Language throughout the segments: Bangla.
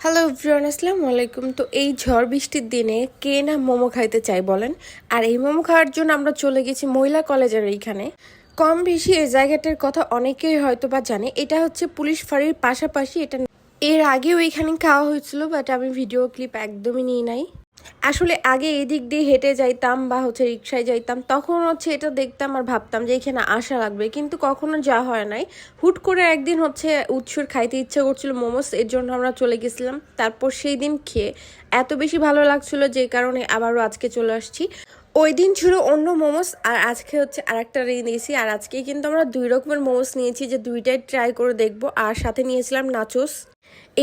হ্যালো এভরিওয়ান আসসালামু আলাইকুম। তো এই ঝড় বৃষ্টির দিনে কে না মোমো খাইতে চাই বলেন? আর এই মোমো খাওয়ার জন্য আমরা চলে গেছি মহিলা কলেজের এইখানে। কম বেশি এই জায়গাটার কথা অনেকেই হয়তো বা জানে। এটা হচ্ছে পুলিশ ফাঁড়ির পাশাপাশি এটা এর আগেও এইখানে খাওয়া হয়েছিল বাট আমি ভিডিও ক্লিপ একদমই নিয়ে নাই। আসলে আগে এদিক দিয়ে হেঁটে যাইতাম বা হচ্ছে রিক্সায় যাইতাম, তখন হচ্ছে এটা দেখতাম আর ভাবতাম যে এখানে আসা লাগবে। কিন্তু কখনো যা হয় নাই। হুট করে একদিন হচ্ছে উৎসুর খাইতে ইচ্ছা করছিল মোমোস, এর জন্য আমরা চলে গেছিলাম। তারপর সেই দিন খেয়ে এত বেশি ভালো লাগছিল যে কারণে আবারও আজকে চলে আসছি। ওই দিন ছিল অন্য মোমোস আর আজকে হচ্ছে আরেকটা রে নিয়েছি। আর আজকে কিন্তু আমরা দুই রকমের মোমোস নিয়েছি যে দুইটাই ট্রাই করে দেখব। আর সাথে নিয়েছিলাম নাচোস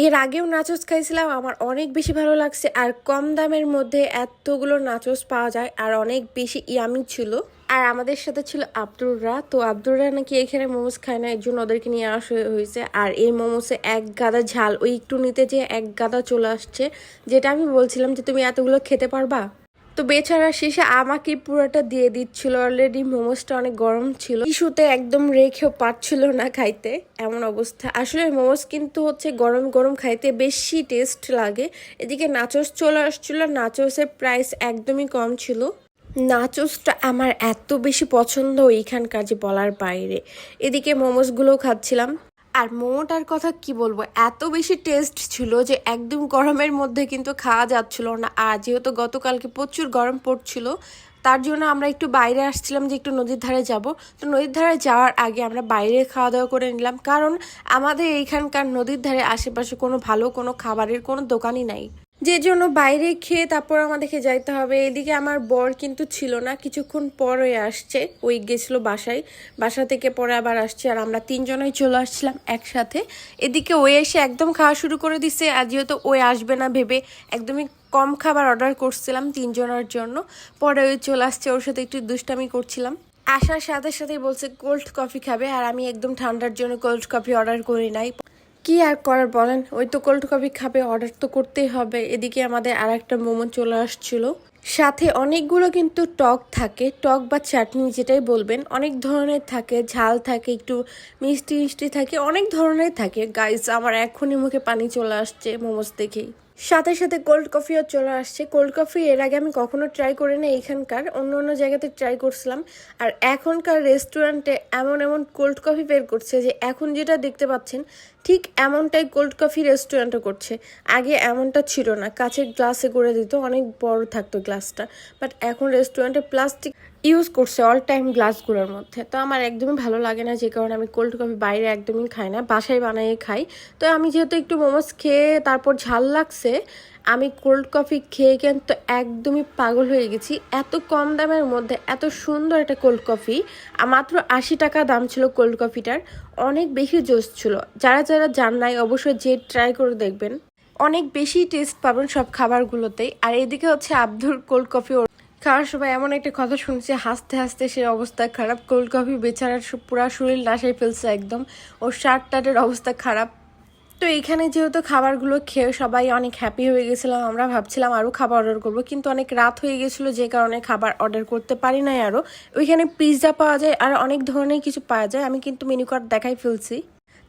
এর আগেও নাচোস খাইছিলাম, আমার অনেক বেশি ভালো লাগছে। আর কম দামের মধ্যে এতগুলো নাচোস পাওয়া যায় আর অনেক বেশি ইয়ামি ছিল। আর আমাদের সাথে ছিল আব্দুররা। তো আব্দুররা নাকি এখানে মোমোস খায় না এর জন্য ওদেরকে নিয়ে আসা হয়েছে। আর এই মোমোসে এক গাদা ঝাল, ওই একটু নিতে যে এক গাদা চলে আসছে। যেটা আমি বলছিলাম যে, তুমি এতগুলো খেতে পারবা? তো বেচারা শেষে আমাকে পুরোটা দিয়ে দিচ্ছিল। অলরেডি মোমোসটা অনেক গরম ছিল। ইস্যুতে একদম রেখেও পারছিল না খাইতে। এমন অবস্থা। আসলে মোমোস কিন্তু হচ্ছে গরম গরম খাইতে বেশি টেস্ট লাগে। এদিকে নাচোস চলে আসছিল। নাচোসের প্রাইস একদমই কম ছিল। নাচোসটা আমার এত বেশি পছন্দ এইখানকার যে বলার বাইরে। এদিকে মোমোসগুলোও খাচ্ছিলাম। আর মোমোটার কথা কি বলব? এত বেশি টেস্ট ছিল যে একদম গরমের মধ্যে কিন্তু খাওয়া যাচ্ছিল না। আর যেহেতু গতকালকে প্রচুর গরম পড়ছিল, তার জন্য আমরা একটু বাইরে আসছিলাম যে একটু নদীর ধারে যাব। তো নদীর ধারে যাওয়ার আগে আমরা বাইরে খাওয়া দাওয়া করে নিলাম। কারণ আমাদের এইখানকার নদীর ধারে আশেপাশে কোনো ভালো কোনো খাবারের কোনো দোকানই নাই। যে জন্য বাইরে খেয়ে তারপর আমাদেরকে যাইতে হবে। এদিকে আমার বর কিন্তু ছিল না, কিছুক্ষণ পরে আসছে। ওই গেছিল বাসায়। বাসা থেকে পরে আবার আসছে আর আমরা তিনজনই চলে আসছিলাম একসাথে। এদিকে ওই এসে একদম খাওয়া শুরু করে দিছে। আর যেহেতু ওই আসবে না ভেবে একদমই কম খাবার অর্ডার করছিলাম তিনজনের জন্য। পরে ওই চলে আসছে, ওর সাথে একটু দুষ্টামি করছিলাম। আসার সাথে সাথে বলছে কোল্ড কফি খাবে। আর আমি একদম ঠান্ডার জন্য কোল্ড কফি অর্ডার করি নাই। কি আর করার বলেন? ওই তো কোল্ড কফি খাবে অর্ডার তো করতেই হবে। এদিকে আমাদের আর একটা মোমো চলে আসছিল। সাথে অনেকগুলো কিন্তু টক থাকে, টক বা চাটনি যেটাই বলবেন। অনেক ধরনের থাকে, ঝাল থাকে, একটু মিষ্টি মিষ্টি থাকে, অনেক ধরনের থাকে। গাইস আমার এখনই মুখে পানি চলে আসছে মোমোস দেখেই। সাথে সাথে কোল্ড কফিও চলে আসছে। কোল্ড কফি এর আগে আমি কখনো ট্রাই করি না এখানকার, অন্য অন্য জায়গাতে ট্রাই করছিলাম। আর এখনকার রেস্টুরেন্টে এমন এমন কোল্ড কফি বের করছে যে, এখন যেটা দেখতে পাচ্ছেন, ঠিক এমনটাই কোল্ড কফি রেস্টুরেন্টও করছে। আগে এমনটা ছিল না। কাছের গ্লাসে করে দিত, অনেক বড় থাকতো গ্লাসটা বাট এখন রেস্টুরেন্টে প্লাস্টিক ইউজ করছে অল টাইম গ্লাসগুলোর মধ্যে। তো আমার একদমই ভালো লাগে না, যে কারণে আমি কোল্ড কফি বাইরে একদমই খাই না, বাসায় বানিয়ে খাই। তো আমি যেহেতু একটু মোমোস খেয়ে তারপর ঝাল লাগছে, আমি কোল্ড কফি খেয়ে কিন্তু একদমই পাগল হয়ে গেছি। এত কম দামের মধ্যে এত সুন্দর একটা কোল্ড কফি মাত্র আশি টাকা দাম ছিল কোল্ড কফিটার অনেক বেশি জোস ছিল। যারা যারা জান নাই, অবশ্যই যে ট্রাই করে দেখবেন। অনেক বেশি টেস্ট পাবেন সব খাবারগুলোতেই। আর এদিকে হচ্ছে আব্দুল কোল্ড কফি খাওয়ার সময় এমন একটা কথা শুনছি, হাসতে হাসতে সে অবস্থা খারাপ কোল্ড কফি বেচারার পুরা শরীর নাশাই ফেলছে একদম। ওর শার্ট টার্টের অবস্থা খারাপ। তো এইখানে যেহেতু খাবারগুলো খেয়ে সবাই অনেক হ্যাপি হয়ে গেছিলাম, আমরা ভাবছিলাম আরও খাবার অর্ডার করব। কিন্তু অনেক রাত হয়ে গেছিল, যে কারণে খাবার অর্ডার করতে পারি নাই আরও ওইখানে পিৎজা পাওয়া যায়, আর অনেক ধরনের কিছু পাওয়া যায়। আমি কিন্তু মেনু কার্ড দেখাই ফেলছি।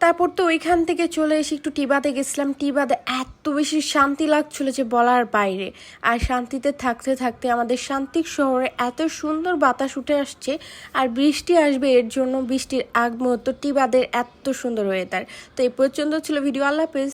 তারপর তো ওইখান থেকে চলে এসে একটু টিবাতে গেছিলাম। টিবাতে এত বেশি শান্তি লাগছিল যে বলার বাইরে। আর শান্তিতে থাকতে থাকতে আমাদের শান্তিক শহরে এত সুন্দর বাতাস উঠে আসছে আর বৃষ্টি আসবে এর জন্য বৃষ্টির আগ মুহূর্ত টিবাদের এত সুন্দর ওয়েদার তো এই পর্যন্ত ছিল ভিডিও। আল্লাহ হাফেজ।